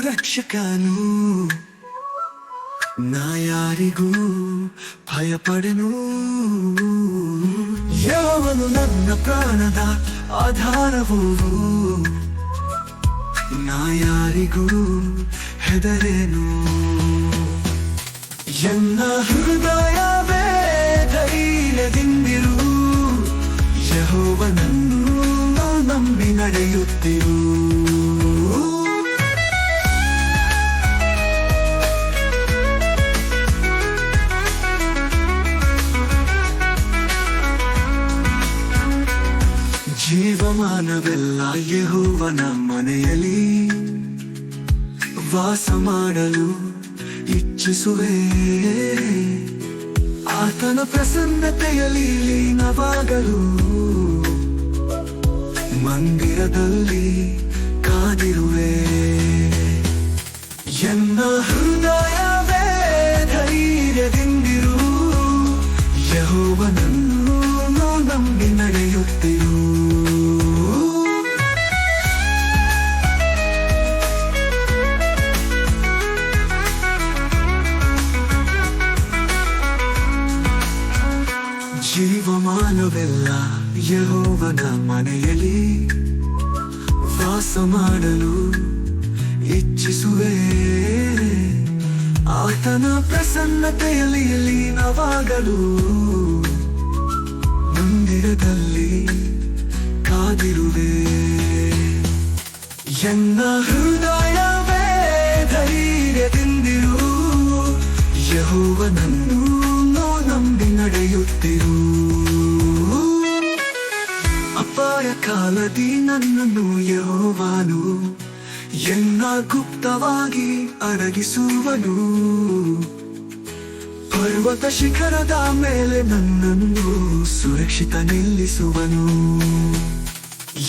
ರಕ್ಷಕನು ನಾ ಯಾರಿಗೂ ಭಯಪಡೆನು ಯಾವನು ನನ್ನ ಪ್ರಾಣದ ಆಧಾರವು. ನಾ ಹೆದರೇನು. ಎನ್ನ ಹೃದಯವೇ ಧೈರ್ಯದಿಂದಿರು ಯಹೋವನನ್ನು ನಂಬಿ ನಡೆಯುತ್ತಿರು. ಜೀವಮಾನವೆಲ್ಲ ಯಹುವ ಮನೆಯಲ್ಲಿ ವಾಸ ಮಾಡಲು ಇಚ್ಛಿಸುವೆ. ಆತನ ಪ್ರಸನ್ನತೆಯಲ್ಲಿ ಲೀನವಾಗಲು ಮಂದಿರದಲ್ಲಿ ಕಾದಿರುವೆ. ಎನ್ನ ಹೃದಯವೇ ಧೈರ್ಯದಿಂದಿರು ಯಹೋವನನ್ನು ಮಾಡಲು ಇಚ್ಛಿಸುವೆ. ಆತನ ಪ್ರಸನ್ನತೆಯಲ್ಲಿ ಲೀನವಾಗಲು ಮಂದಿರದಲ್ಲಿ ಕಾದಿರುವೆ. ಎನ್ನ ಹೃದಯವೇ ಧೈರ್ಯದಿಂದಿರು ಯಹೋವನನ್ನು ನಂಬಿ ನಡೆಯುತ್ತಿರು. ಕಾಲದಿ ನನ್ನನ್ನು ಯಹೋವಾನು, ಎನ್ನ ಗುಪ್ತವಾಗಿ ಅಡಗಿಸುವನು. ಪರ್ವತ ಶಿಖರದ ಮೇಲೆ ನನ್ನನ್ನು ಸುರಕ್ಷಿತ ನಿಲ್ಲಿಸುವನು.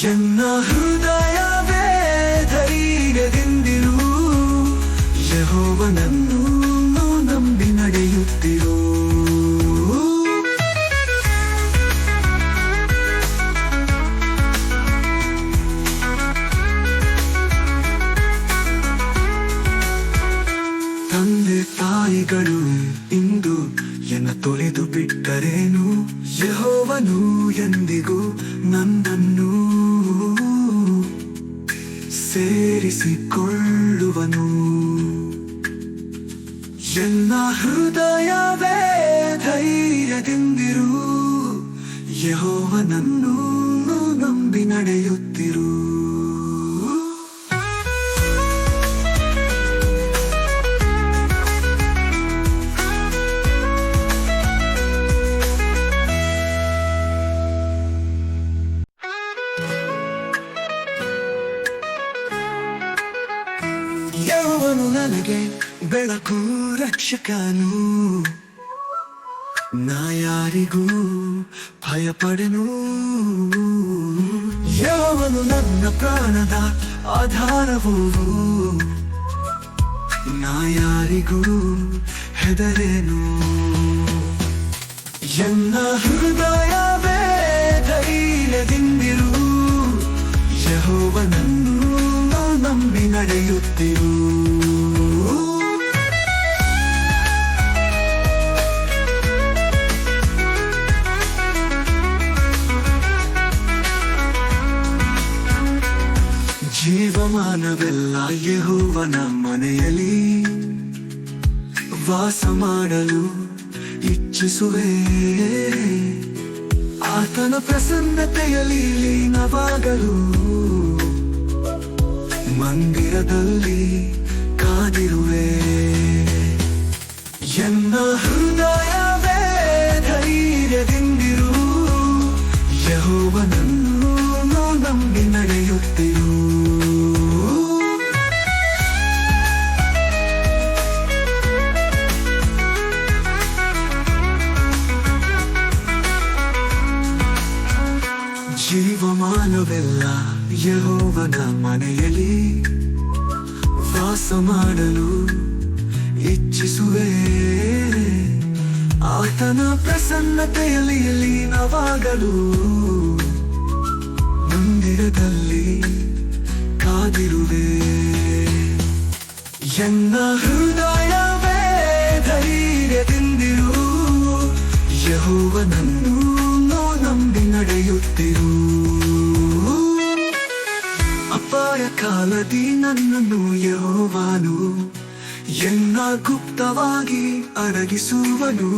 ಎನ್ನ ಹೃದಯವೇ ಧೈರ್ಯದಿಂದಿರು ಯಹೋವನನ್ನು ನಂಬಿ ನಡೆಯುತ್ತಿರು ತಾಯಿಗಳು ಇಂದು ಎನ್ನ ತೊರೆದು ಬಿಟ್ಟರೇನು? ಯಹೋವನು ಎಂದಿಗೂ ನನ್ನನ್ನು ಸೇರಿಸಿಕೊಳ್ಳುವನು. ಎಲ್ಲ ಹೃದಯವೇ ಧೈರ್ಯದಿಂದಿರು, ಯಹೋವನನ್ನು ನಂಬಿ ನಡೆಯುತ್ತಿರು ಯಹೋವನು ನನಗೆ ಬೆಳಕು ರಕ್ಷಕನು ನಾ ಯಾರಿಗೂ ಭಯಪಡೆನು ಯಹೋವನು ನನ್ನ ಪ್ರಾಣದ ಆಧಾರವು. ನಾ ಯಾರಿಗೂ ಹೆದರೇನು. ಎನ್ನ ಹೃದಯವೇ ಧೈರ್ಯದಿಂದಿರು. ಯಹೋವನನ್ನು ನಂಬಿ ನಡೆಯುತ್ತಿರು. ಜೀವಮಾನವೆಲ್ಲ ಯಹುವನ ಮನೆಯಲ್ಲಿ ವಾಸ ಮಾಡಲು ಇಚ್ಛಿಸುವೆ. ಆತನ ಪ್ರಸನ್ನತೆಯಲ್ಲಿ ಲೀನವಾಗಲು ಮಂದಿರದಲ್ಲಿ ಕಾದಿರುವೆ. ಎನ್ನ ಹೃದಯವೇ ಧೈರ್ಯದಿಂದಿರು. ಯಹೋವನನ್ನು ನಂಬಿ ನಡೆಯುತ್ತಿರು. ಜೀವಮಾನವೆಲ್ಲ ಯಹೋವನ ಮನೆಯಲ್ಲಿ ವಾಸ ಮಾಡಲು ಇಚ್ಛಿಸುವೆ. ಆತನ ಪ್ರಸನ್ನತೆಯಲ್ಲಿ ಲೀನವಾಗಲು ಮಂದಿರದಲ್ಲಿ ಕಾದಿರುವೆ. ಎನ್ನ ಹೃದಯವೇ ಧೈರ್ಯದಿಂದಿರು ಯಹೋವನನ್ನು ನಂಬಿ ನಡೆಯುತ್ತಿರು. ಕಾಲದಿ ನನ್ನನ್ನು ಯಹೋವಾನು, ಎನ್ನ ಗುಪ್ತವಾಗಿ ಅಡಗಿಸುವನು.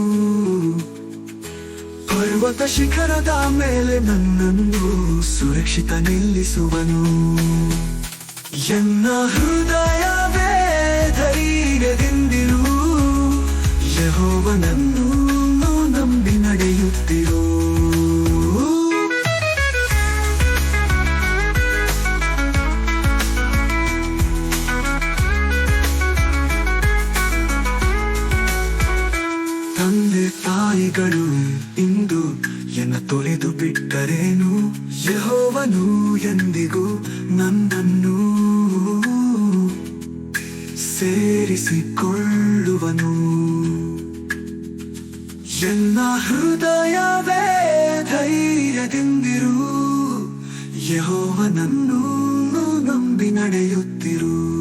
ಪರ್ವತ ಶಿಖರದ ಮೇಲೆ ನನ್ನನ್ನು ಸುರಕ್ಷಿತ ನಿಲ್ಲಿಸುವನು. ಎನ್ನ ಹೃದಯವೇ ಧೈರ್ಯದಿಂದಿರು, ಯಹೋವನನ್ನು ತೊಳೆದು ಬಿಟ್ಟರೇನು? ಯಹೋವನು ಎಂದಿಗೂ ನನ್ನನ್ನು ಸೇರಿಸಿಕೊಳ್ಳುವನು. ಎಲ್ಲ ಹೃದಯವೇ ಧೈರ್ಯದಿಂದಿರು ಯಹೋವನನ್ನು ನಂಬಿ ನಡೆಯುತ್ತಿರು.